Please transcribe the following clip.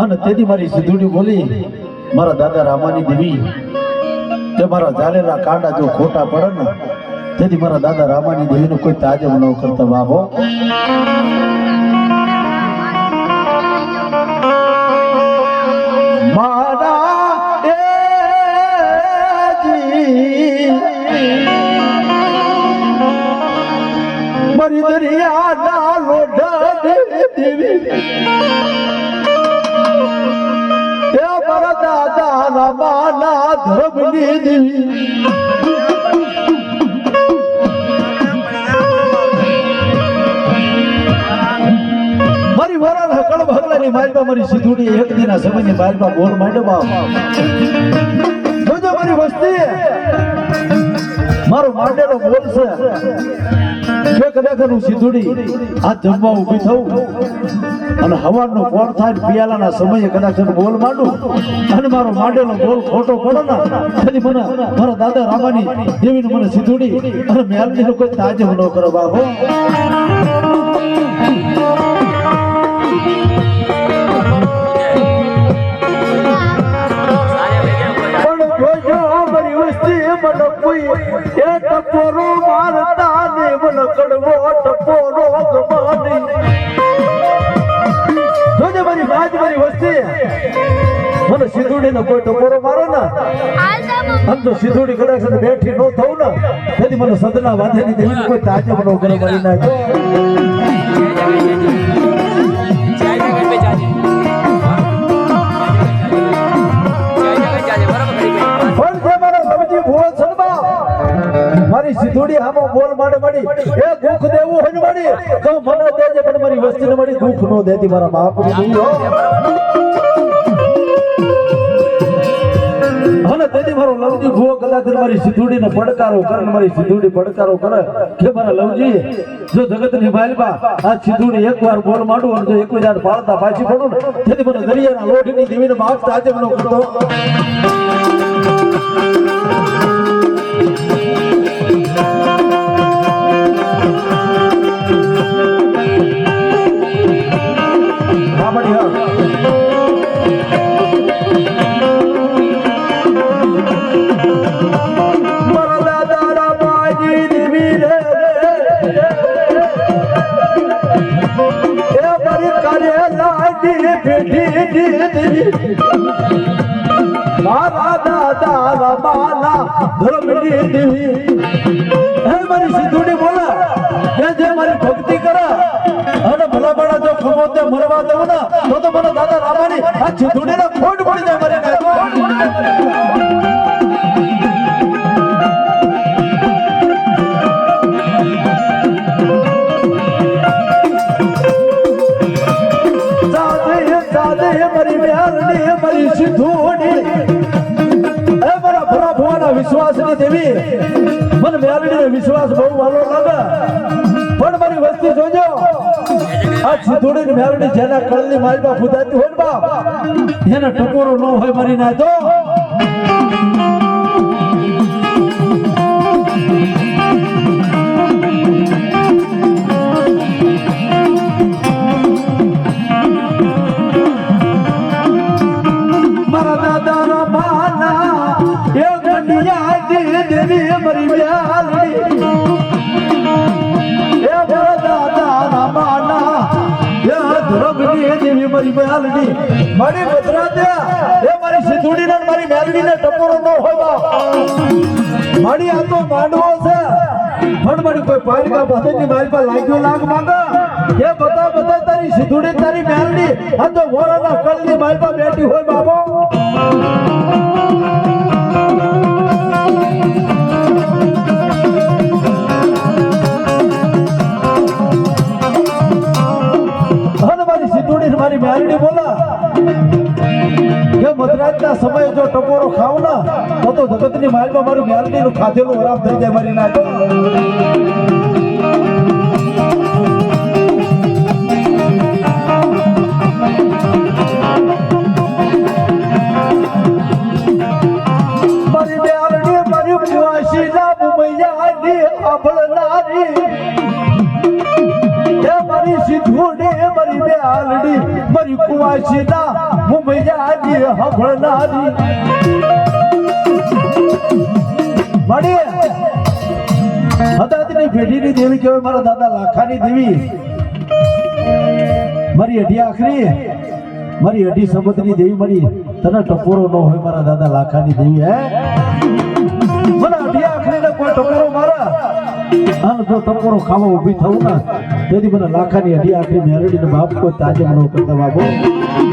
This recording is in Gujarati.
અને તેથી મારી સિદ્ધુડી બોલી, મારા દાદા રામાની દેવી કે મારા ઝાલેલા કાંડા જો ખોટા પડે ને, તેથી મારા દાદા રામાની દેવીનો કોઈ તાજબ ન કરતા બાબો ધર્મની દેવી મારી વરાળ હકળ ભગલાની માલબા મારી સીધુડી એક દિના સમયની માલબા બોલ માંડવા. જોજો મારી વસ્તી. મારો માંડેલો છે. કે કદાચ હું સીધુડી આ જમવા ઊભી થઉં અને હવાનો કોણ થાય પિયાલાના સમયે કદાચ હું બોલ માંડું અને મારો માંડેલો બોલ ખોટો પડે ને તેથી મને મારા દાદા રામાની દેવીને મને સીધુડી અને મેલડીનો કોઈ તાજબ ન કરો બાબો એ ટપોરો મારતા ને મને કડવો ટપોરો ગમાની. જોજે મારી બાજ મારી વસ્તી. મને સિધુડી નો કોઈ ટપોરો મારો ને. આમ તો સિધુડી કદાચ બેઠી ન થવું ને. તેથી મને સદના વાંધેની દેવી કોઈ તાજબ નો કરે મારી નાખો સિંધુડી આમો બોલ માડે મડી. એ દુખ દેવું હોય ને મળી તો મને દેજે પણ મારી વસ્તીને મડી દુખ નો દેતી, મારા બાપ અને તેથી મારો લવજી ભુવો કલાક મારી સિંધુડીને પડકારો કરે ને મારી સિંધુડી પડકારો કરે. કે મારા લવજી, જો જગતની માલબા આ સિધુડી એક વાર બોલ માડું અને જો એકવીજાર પાડતા પાછી પડું ને, તેથી મને દરિયાના લોઢની દેવીને બાપ આજે મને કરતો દેવી મારા દાદા રામાના ધર્મની મારી સિદ્ધુડી બોલે કે જે મારી ભક્તિ કરે અને ભલા ભલા જો ખમોતે મરવા દઉં ને તો તો મને દાદા રામાની આ સિદ્ધુડીને ખોટ પડી જાય મારી દેવી. મને મ્યાલડીનો વિશ્વાસ બહુ વાલો લાગે. પણ મારી વસ્તી જોજો. આ સિંધુડી મેલડી જેના કળની માલમાં ફૂદાતી હોય બાપ, એને ટકોરો ન હોય મારી ના તો દે દેવી મરી મ્યાલડી એ દાદા રમાના એ એ મારી સિંધુડી મારી મ્યાલડી ને ટપોરો ન હોય મારી છે પણ કોઈ પાલિકા બધાની મારી પર લાગ્યો લાગ માંગા એ બધા બધા તારી સિંધુડી તારી મ્યાલડી આ તો વોરાના કળની મારી પર બેઠી હોય બાપો કે મધરાજના સમયે જો ટપોરો ખાવ ને, તો તો જગતની માલમાં મારું મ્યાલડીનું ખાધેલું આરામ થઈ જાય મારી નાખે. મારી મ્યાલડી મારી ના એ મારી બે આલડી મારી કુવાસી ના હું મૈયા આજે હંભળનારી. માડી હદાતની પેઢીની દેવી કહેવાય, મારા દાદા લાખાની દેવી. મારી અઢી આખરી, મારી અઢી સંબંધની દેવી, મારી તને ટપોરો ન હોય મારા દાદા લાખાની દેવી, હે? મને અઢી આખરીને કોઈ ટપોરો મારા? અને જો ટપોરો ખાવા ઊભી થવું ને. તેથી મને લાખાની અઢી આખરી મેરડીને બાપ કોઈ તાજે મનો કરતા બાબુ